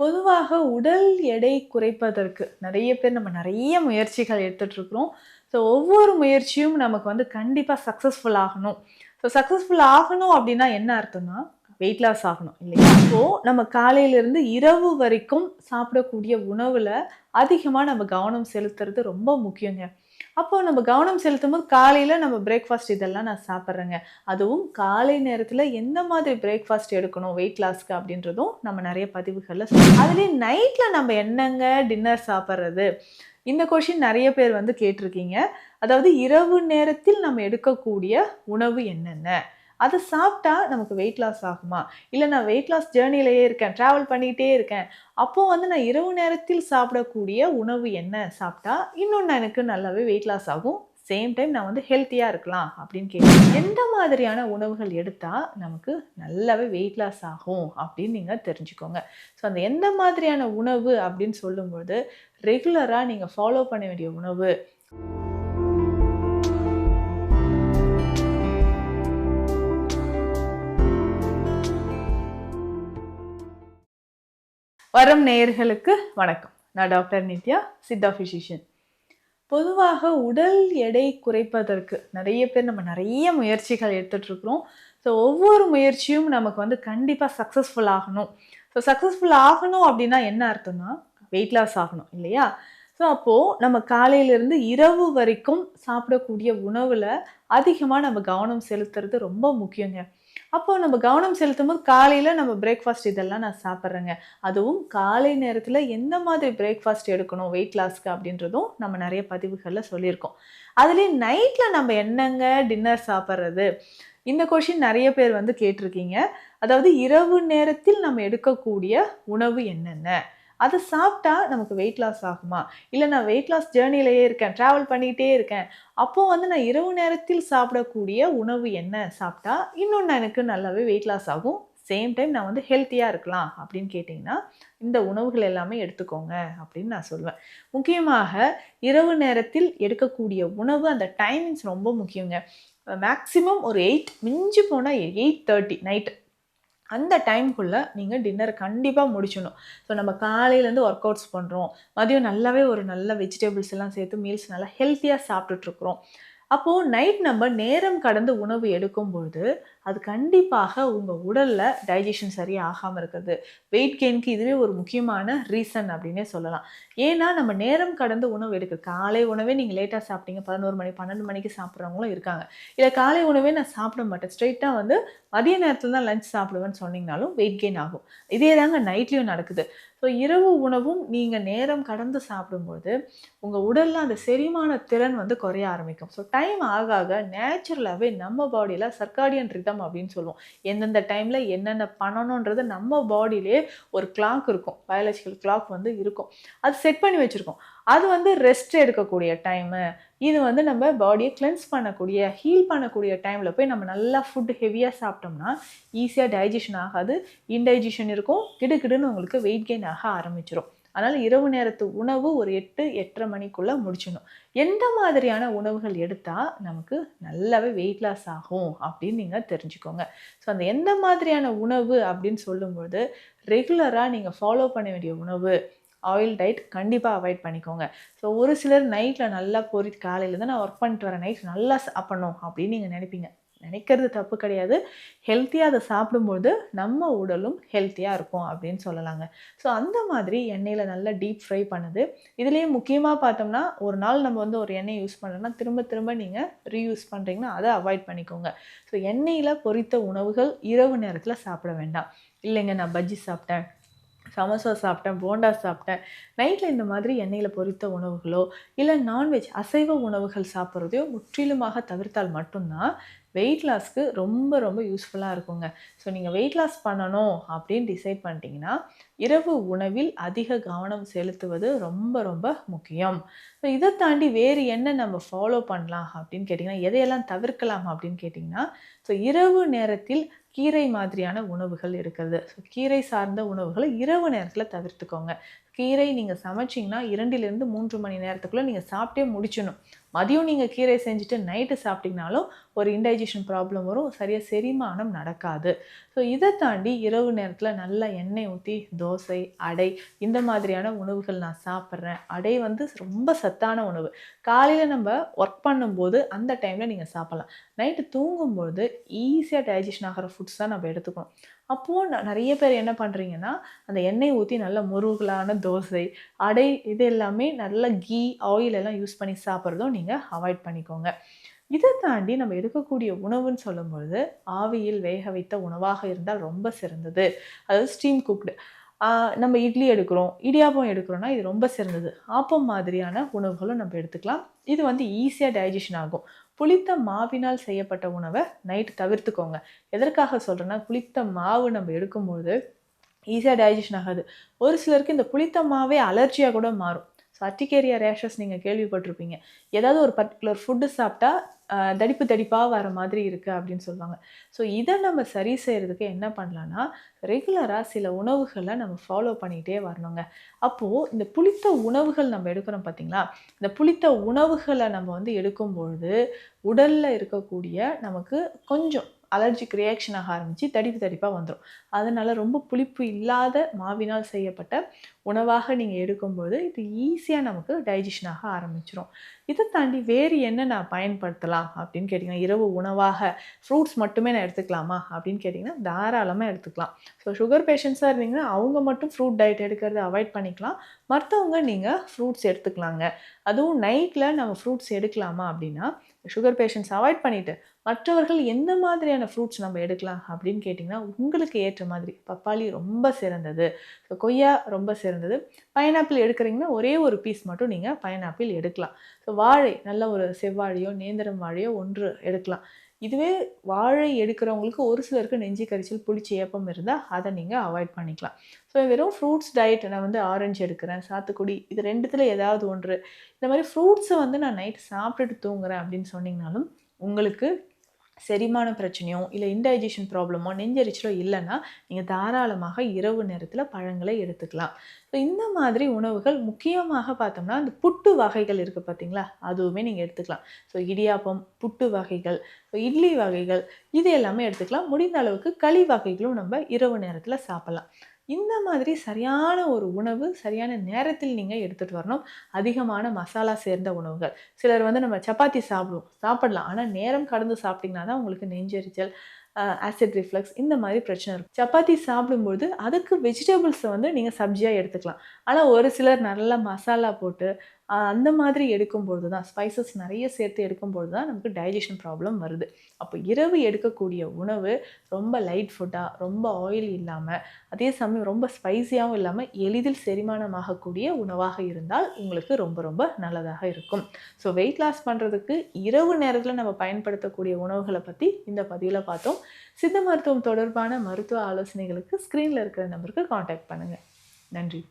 பொதுவாக உடல் எடை குறைப்பதற்கு நிறைய பேர் நம்ம நிறைய முயற்சிகள் எடுத்துகிட்ருக்குறோம் ஸோ ஒவ்வொரு முயற்சியும் நமக்கு வந்து கண்டிப்பாக சக்ஸஸ்ஃபுல் ஆகணும். ஸோ சக்ஸஸ்ஃபுல் ஆகணும் அப்படின்னா என்ன அர்த்தம்னா வெயிட் லாஸ் ஆகணும் இல்லையா? ஸோ நம்ம காலையிலேருந்து இரவு வரைக்கும் சாப்பிடக்கூடிய உணவில் அதிகமாக நம்ம கவனம் செலுத்துறது ரொம்ப முக்கியங்க. அப்போ நம்ம கவனம் செலுத்தும் போது காலையில் நம்ம பிரேக்ஃபாஸ்ட் இதெல்லாம் நான் சாப்பிட்றேங்க. அதுவும் காலை நேரத்தில் எந்த மாதிரி பிரேக்ஃபாஸ்ட் எடுக்கணும் வெயிட் லாஸ்க்கு அப்படின்றதும் நம்ம நிறைய பதிவுகளில் அதுலேயும் நைட்டில் நம்ம என்னங்க டின்னர் சாப்பிட்றது? இந்த கொஷின் நிறைய பேர் வந்து கேட்டிருக்கீங்க. அதாவது இரவு நேரத்தில் நம்ம எடுக்கக்கூடிய உணவு என்னென்ன? அதை சாப்பிட்டா நமக்கு வெயிட் லாஸ் ஆகுமா? இல்லை நான் வெயிட் லாஸ் ஜேர்னிலேயே இருக்கேன் ட்ராவல் பண்ணிகிட்டே இருக்கேன். அப்போது வந்து நான் இரவு நேரத்தில் சாப்பிடக்கூடிய உணவு என்ன சாப்பிட்டா இன்னொன்று எனக்கு நல்லாவே வெயிட் லாஸ் ஆகும். சேம் டைம் நான் வந்து ஹெல்த்தியாக இருக்கலாம் அப்படின்னு கேட்டேன். எந்த மாதிரியான உணவுகள் எடுத்தால் நமக்கு நல்லாவே வெயிட் லாஸ் ஆகும் அப்படின்னு நீங்கள் தெரிஞ்சுக்கோங்க. ஸோ அந்த எந்த மாதிரியான உணவு அப்படின்னு சொல்லும்போது ரெகுலராக நீங்கள் ஃபாலோ பண்ண வேண்டிய உணவு வரம் நேயர்களுக்கு வணக்கம். நான் டாக்டர் நித்யா சித்தா ஃபிசிஷியன் பொதுவாக உடல் எடை குறைப்பதற்கு நிறைய பேர் நம்ம நிறைய முயற்சிகள் எடுத்துகிட்ருக்குறோம் ஸோ ஒவ்வொரு முயற்சியும் நமக்கு வந்து கண்டிப்பாக சக்ஸஸ்ஃபுல் ஆகணும். ஸோ சக்ஸஸ்ஃபுல் ஆகணும் அப்படின்னா என்ன அர்த்தம்னா வெயிட் லாஸ் ஆகணும் இல்லையா? ஸோ அப்போது நம்ம காலையிலேருந்து இரவு வரைக்கும் சாப்பிடக்கூடிய உணவில் அதிகமாக நம்ம கவனம் செலுத்துறது ரொம்ப முக்கியங்க. அப்போது நம்ம கவனம் செலுத்தும் போது காலையில் நம்ம பிரேக்ஃபாஸ்ட் இதெல்லாம் நான் சாப்பிட்றேங்க. அதுவும் காலை நேரத்தில் எந்த மாதிரி பிரேக்ஃபாஸ்ட் எடுக்கணும் வெயிட் லாஸ்க்கு அப்படின்றதும் நம்ம நிறைய பதிவுகளில் சொல்லியிருக்கோம். அதுலேயும் நைட்டில் நம்ம என்னங்க டின்னர் சாப்பிட்றது? இந்த கொஷின் நிறைய பேர் வந்து கேட்டிருக்கீங்க. அதாவது இரவு நேரத்தில் நம்ம எடுக்கக்கூடிய உணவு என்னென்ன? அதை சாப்பிட்டா நமக்கு வெயிட் லாஸ் ஆகுமா? இல்லை நான் வெயிட் லாஸ் ஜேர்னிலேயே இருக்கேன் ட்ராவல் பண்ணிகிட்டே இருக்கேன். அப்போது வந்து நான் இரவு நேரத்தில் சாப்பிடக்கூடிய உணவு என்ன சாப்பிட்டா இன்னொன்று எனக்கு நல்லாவே வெயிட் லாஸ் ஆகும். சேம் டைம் நான் வந்து ஹெல்த்தியாக இருக்கலாம் அப்படின்னு கேட்டிங்கன்னா இந்த உணவுகள் எல்லாமே எடுத்துக்கோங்க அப்படின்னு நான் சொல்லுவேன் முக்கியமாக இரவு நேரத்தில் எடுக்கக்கூடிய உணவு அந்த டைமிங்ஸ் ரொம்ப முக்கியங்க. மேக்ஸிமம் ஒரு எயிட் மிஞ்சி போனால் எயிட் தேர்ட்டி நைட்டு அந்த டைம்குள்ளே நீங்கள் டின்னர் கண்டிப்பாக முடிச்சிடணும். ஸோ நம்ம காலையிலேருந்து ஒர்க் அவுட்ஸ் பண்ணுறோம் மதியம் நல்லாவே ஒரு நல்ல வெஜிடபிள்ஸ் எல்லாம் சேர்த்து மீல்ஸ் நல்லா ஹெல்த்தியாக சாப்பிட்டுட்ருக்குறோம் அப்போது நைட் நம்ம நேரம் கடந்து உணவு எடுக்கும் பொழுது அது கண்டிப்பாக உங்கள் உடலில் டைஜஷன் சரியாக ஆகாமல் இருக்கிறது வெயிட் கெயினுக்கு இதுவே ஒரு முக்கியமான ரீசன் அப்படின்னே சொல்லலாம். ஏன்னா நம்ம நேரம் கடந்து உணவு எடுக்க காலை உணவே நீங்கள் லேட்டாக சாப்பிட்டீங்க. பதினோரு மணி பன்னெண்டு மணிக்கு சாப்பிட்றவங்களும் இருக்காங்க. இல்லை காலை உணவே நான் சாப்பிட மாட்டேன். ஸ்ட்ரைட்டாக வந்து மதிய நேரத்தில் தான் லஞ்ச் சாப்பிடுவேன்னு சொன்னீங்கனாலும் வெயிட் கெயின் ஆகும். இதே தாங்க நைட்லேயும் நடக்குது. ஸோ இரவு உணவும் நீங்கள் நேரம் கடந்து சாப்பிடும்போது உங்கள் உடலில் அந்த செரிமான திறன் வந்து குறைய ஆரம்பிக்கும். ஸோ டைம் ஆக ஆக நேச்சுரலாகவே நம்ம பாடியில் சர்க்காடியன் ரிதம் அப்படின்னு சொல்லுவோம். எந்தெந்த டைமில் என்னென்ன பண்ணணுன்றது நம்ம பாடியிலே ஒரு கிளாக் இருக்கும். பயாலஜிக்கல் கிளாக் வந்து இருக்கும். அது செட் பண்ணி வச்சுருக்கோம். அது வந்து ரெஸ்ட் எடுக்கக்கூடிய டைமு இது வந்து நம்ம பாடியை கிளென்ஸ் பண்ணக்கூடிய ஹீல் பண்ணக்கூடிய டைமில் போய் நம்ம நல்லா ஃபுட் ஹெவியாக சாப்பிட்டோம்னா ஈஸியாக டைஜஷன் ஆகாது இன்டைஜஷன் இருக்கும் கிடுகிடுன்னு உங்களுக்கு வெயிட் கெயின் ஆக ஆரம்பிச்சிடும் அதனால் இரவு நேரத்து உணவு ஒரு எட்டு எட்டரை மணிக்குள்ளே முடிச்சிடணும். எந்த மாதிரியான உணவுகள் எடுத்தால் நமக்கு நல்லாவே வெயிட் லாஸ் ஆகும் அப்படின்னு நீங்கள் தெரிஞ்சுக்கோங்க. ஸோ அந்த எந்த மாதிரியான உணவு அப்படின்னு சொல்லும்போது ரெகுலராக நீங்கள் ஃபாலோ பண்ண வேண்டிய உணவு ஆயில் டயட் கண்டிப்பாக அவாய்ட் பண்ணிக்கோங்க. ஸோ ஒரு சிலர் நைட்டில் நல்லா பொறி காலையில் தான் நான் ஒர்க் பண்ணிட்டு வரேன் நைட் நல்லா சாப்பிடணும் அப்படின்னு நீங்கள் நினைப்பீங்க. நினைக்கிறது தப்பு கிடையாது. ஹெல்த்தியாக அதை சாப்பிடும்போது நம்ம உடலும் ஹெல்த்தியாக இருக்கும் அப்படின்னு சொல்லலாங்க. ஸோ அந்த மாதிரி எண்ணெயில் நல்லா டீப் ஃப்ரை பண்ணுது. இதுலேயே முக்கியமாக பார்த்தோம்னா ஒரு நாள் நம்ம வந்து ஒரு எண்ணெய் யூஸ் பண்ணுறோன்னா திரும்ப திரும்ப நீங்கள் ரீயூஸ் பண்ணுறீங்கன்னா அதை அவாய்ட் பண்ணிக்கோங்க. ஸோ எண்ணெயில் பொரித்த உணவுகள் இரவு நேரத்தில் சாப்பிட வேண்டாம். இல்லைங்க நான் பஜ்ஜி சாப்பிட்டேன் சமோசா சாப்பிட்டேன் போண்டா சாப்பிட்டேன். நைட்டில் இந்த மாதிரி எண்ணெயில் பொரித்த உணவுகளோ இல்லை நான்வெஜ் அசைவ உணவுகள் சாப்பிட்றதையோ முற்றிலுமாக தவிர்த்தால் மட்டும்தான் வெயிட் லாஸ்க்கு ரொம்ப ரொம்ப யூஸ்ஃபுல்லாக இருக்குங்க. ஸோ நீங்கள் வெயிட் லாஸ் பண்ணணும் அப்படின்னு டிசைட் பண்ணிட்டீங்கன்னா இரவு உணவில் அதிக கவனம் செலுத்துவது ரொம்ப ரொம்ப முக்கியம். ஸோ இதை தாண்டி வேறு என்ன நம்ம ஃபாலோ பண்ணலாம் அப்படின்னு கேட்டிங்கன்னா எதையெல்லாம் தவிர்க்கலாம் அப்படின்னு கேட்டிங்கன்னா ஸோ இரவு நேரத்தில் கீரை மாதிரியான உணவுகள் இருக்கிறது. ஸோ கீரை சார்ந்த உணவுகளை இரவு நேரத்தில் தவிர்த்துக்கோங்க. கீரை நீங்கள் சமைச்சிங்கன்னா இரண்டிலிருந்து மூன்று மணி நேரத்துக்குள்ளே நீங்கள் சாப்பிட்டே முடிச்சிடணும். மதியம் நீங்கள் கீரை செஞ்சுட்டு நைட்டு சாப்பிட்டீங்கனாலும் ஒரு இன்டைஜஷன் ப்ராப்ளம் வரும். சரியாக செரிமானம் நடக்காது. ஸோ இதை தாண்டி இரவு நேரத்தில் நல்லா எண்ணெய் ஊற்றி தோசை அடை இந்த மாதிரியான உணவுகள் நான் சாப்பிட்றேன். அடை வந்து ரொம்ப சத்தான உணவு. காலையில் நம்ம ஒர்க் பண்ணும்போது அந்த டைமில் நீங்கள் சாப்பிட்லாம். நைட்டு தூங்கும்போது ஈஸியாக டைஜஷன் ஆகிற ஃபுட்ஸ் தான் நம்ம எடுத்துக்கணும். அப்போது நிறைய பேர் என்ன பண்ணுறீங்கன்னா அந்த எண்ணெய் ஊற்றி நல்ல முருகலான தோசை அடை இது எல்லாமே நல்ல கீ ஆயில் எல்லாம் யூஸ் பண்ணி சாப்பிட்றதும் நீங்கள் அவாய்ட் பண்ணிக்கோங்க. இதை தாண்டி நம்ம எடுக்கக்கூடிய உணவுன்னு சொல்லும்பொழுது ஆவியில் வேக வைத்த உணவாக இருந்தால் ரொம்ப சிறந்தது. அதாவது ஸ்டீம் குக்டு நம்ம இட்லி எடுக்கிறோம் இடியாப்பம் எடுக்கிறோம்னா இது ரொம்ப சிறந்தது. ஆப்பம் மாதிரியான உணவுகளும் நம்ம எடுத்துக்கலாம். இது வந்து ஈஸியாக டைஜஷன் ஆகும். புளித்த மாவினால் செய்யப்பட்ட உணவை நைட்டு தவிர்த்துக்கோங்க. எதற்காக சொல்கிறேன்னா புளித்த மாவு நம்ம எடுக்கும்போது ஈஸியாக டைஜஷன் ஆகாது. ஒரு சிலருக்கு இந்த புளித்த மாவே அலர்ஜியாக கூட மாறும். ஸோ அட்டிகேரியா ரேஷஸ் நீங்கள் கேள்விப்பட்டிருப்பீங்க. ஏதாவது ஒரு பர்டிகுலர் ஃபுட்டு சாப்பிட்டா தடிப்பு தடிப்பாக வர மாதிரி இருக்குது அப்படின்னு சொல்லுவாங்க. ஸோ இதை நம்ம சரி செய்கிறதுக்கு என்ன பண்ணலான்னா ரெகுலராக சில உணவுகளை நம்ம ஃபாலோ பண்ணிகிட்டே வரணுங்க. அப்போது இந்த புளித்த உணவுகள் நம்ம எடுக்கிறோம் பார்த்தீங்களா இந்த புளித்த உணவுகளை நம்ம வந்து எடுக்கும்பொழுது உடலில் இருக்கக்கூடிய நமக்கு கொஞ்சம் அலர்ஜிக் ரியாக்ஷன் ஆக ஆரம்பித்து தடிப்பு தடிப்பாக வந்துடும் அதனால் ரொம்ப புளிப்பு இல்லாத மாவினால் செய்யப்பட்ட உணவாக நீங்கள் எடுக்கும்போது இது ஈஸியாக நமக்கு டைஜஷன் ஆக ஆரம்பிச்சிடும் இதை தாண்டி வேறு என்ன நான் பயன்படுத்தலாம் அப்படின்னு கேட்டிங்கன்னா இரவு உணவாக ஃப்ரூட்ஸ் மட்டுமே நான் எடுத்துக்கலாமா அப்படின்னு கேட்டிங்கன்னா தாராளமாக எடுத்துக்கலாம். ஸோ சுகர் பேஷண்ட்ஸாக இருந்தீங்கன்னா அவங்க மட்டும் ஃப்ரூட் டயட் எடுக்கிறத அவாய்ட் பண்ணிக்கலாம். மற்றவங்க நீங்கள் ஃப்ரூட்ஸ் எடுத்துக்கலாங்க. அதுவும் நைட்டில் நம்ம ஃப்ரூட்ஸ் எடுக்கலாமா அப்படின்னா சுகர் பேஷண்ட்ஸ் அவாய்ட் பண்ணிவிட்டு மற்றவர்கள் எந்த மாதிரியான ஃப்ரூட்ஸ் நம்ம எடுக்கலாம் அப்படின்னு கேட்டிங்கன்னா உங்களுக்கு ஏற்ற மாதிரி பப்பாளி ரொம்ப சிறந்தது. ஸோ கொய்யா ரொம்ப சிறந்தது. பைனாப்பிள் எடுக்கிறீங்கன்னா ஒரே ஒரு பீஸ் மட்டும் நீங்கள் பைனாப்பிள் எடுக்கலாம். ஸோ வாழை நல்ல ஒரு செவ்வாழையோ நேந்திரம் வாழையோ ஒன்று எடுக்கலாம். இதுவே வாழை எடுக்கிறவங்களுக்கு ஒரு சிலருக்கு நெஞ்சு கரிச்சல் புளிச்ச ஏப்பம் இருந்தால் அதை நீங்கள் அவாய்ட் பண்ணிக்கலாம். ஸோ வெறும் ஃப்ரூட்ஸ் டயட் நான் வந்து ஆரஞ்சு எடுக்கிறேன் சாத்துக்குடி இது ரெண்டுத்தில் ஏதாவது ஒன்று. இந்த மாதிரி ஃப்ரூட்ஸை வந்து நான் நைட் சாப்பிட்டுட்டு தூங்குறேன் அப்படின்னு சொன்னீங்கனாலும் உங்களுக்கு செரிமான பிரச்சனையோ இல்லை இன்டைஜஷன் ப்ராப்ளமோ நெஞ்சரிச்சலோ இல்லைன்னா நீங்கள் தாராளமாக இரவு நேரத்தில் பழங்களை எடுத்துக்கலாம். ஸோ இந்த மாதிரி உணவுகள் முக்கியமாக பார்த்தோம்னா அந்த புட்டு வகைகள் இருக்குது பார்த்தீங்களா? அதுவுமே நீங்கள் எடுத்துக்கலாம். ஸோ இடியாப்பம் புட்டு வகைகள் ஸோ இட்லி வகைகள் இது எல்லாமே எடுத்துக்கலாம். முடிந்த அளவுக்கு களி வகைகளும் நம்ம இரவு நேரத்தில் சாப்பிட்லாம். இந்த மாதிரி சரியான ஒரு உணவு சரியான நேரத்தில் நீங்கள் எடுத்துகிட்டு வரணும். அதிகமான மசாலா சேர்ந்த உணவுகள். சிலர் வந்து நம்ம சப்பாத்தி சாப்பிடுவோம் சாப்பிடலாம். ஆனால் நேரம் கடந்து சாப்பிட்டிங்கன்னா தான் உங்களுக்கு நெஞ்செரிச்சல் ஆசிட் ரிஃப்ளக்ஸ் இந்த மாதிரி பிரச்சனை இருக்கும். சப்பாத்தி சாப்பிடும்போது அதுக்கு வெஜிடபிள்ஸை வந்து நீங்கள் சப்ஜியாக எடுத்துக்கலாம். ஆனால் ஒரு சிலர் நல்லா மசாலா போட்டு அந்த மாதிரி எடுக்கும்பொழுது தான் ஸ்பைசஸ் நிறைய சேர்த்து எடுக்கும்பொழுது தான் நமக்கு டைஜஷன் ப்ராப்ளம் வருது. அப்போ இரவு எடுக்கக்கூடிய உணவு ரொம்ப லைட் ஃபுட்டாக ரொம்ப ஆயில் இல்லாமல் அதே சமயம் ரொம்ப ஸ்பைசியாகவும் இல்லாமல் எளிதில் செரிமானமாகக்கூடிய உணவாக இருந்தால் உங்களுக்கு ரொம்ப ரொம்ப நல்லதாக இருக்கும். ஸோ வெயிட் லாஸ் பண்ணுறதுக்கு இரவு நேரத்தில் நம்ம பயன்படுத்தக்கூடிய உணவுகளை பற்றி இந்த பதிவில் பார்த்தோம். சித்த மருத்துவம் தொடர்பான மருத்துவ ஆலோசனைகளுக்கு ஸ்க்ரீனில் இருக்கிற நம்பருக்கு காண்டாக்ட் பண்ணுங்கள் நன்றி.